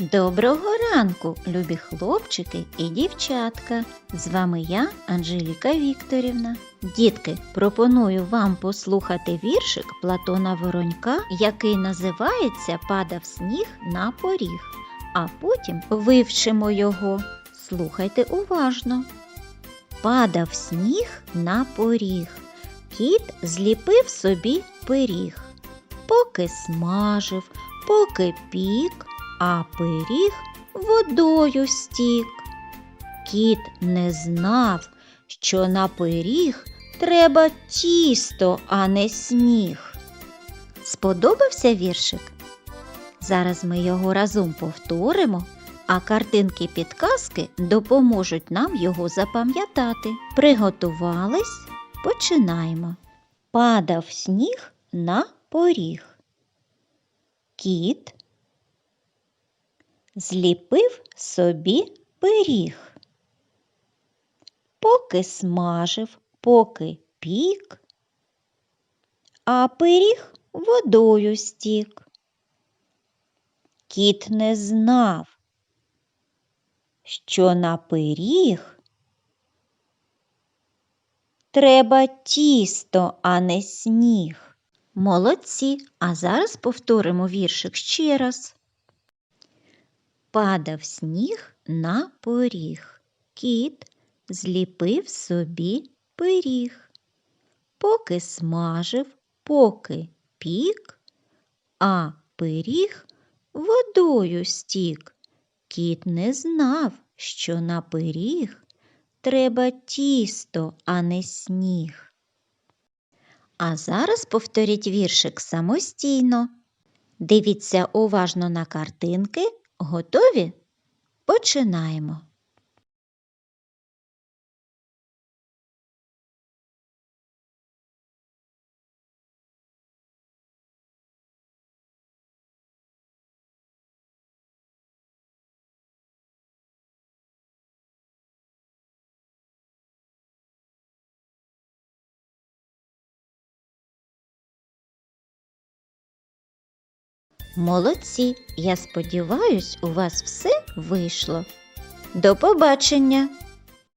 Доброго ранку, любі хлопчики і дівчатка. З вами я, Анжеліка Вікторівна. Дітки, пропоную вам послухати віршик Платона Воронька, який називається Падав сніг на поріг. А потім вивчимо його. Слухайте уважно. Падав сніг на поріг. Кіт зліпив собі пиріг. Поки смажив, поки пік, а пиріг водою стік. Кіт не знав, що на пиріг треба тісто, а не сніг. Сподобався віршик? Зараз ми його разом повторимо, а картинки підказки допоможуть нам його запам'ятати. Приготувались? Починаємо. Падав сніг на поріг. Кіт зліпив собі пиріг. Поки смажив, поки пік, а пиріг водою стік. Кіт не знав, що на пиріг треба тісто, а не сніг. Молодці, а зараз повторимо віршик ще раз. Падав сніг на поріг. Кіт зліпив собі пиріг. Поки смажив, поки пік, а пиріг водою стік. Кіт не знав, що на пиріг треба тісто, а не сніг. А зараз повторіть віршик самостійно. Дивіться уважно на картинки. Готові? Починаємо. Молодці! Я сподіваюсь, у вас все вийшло. До побачення!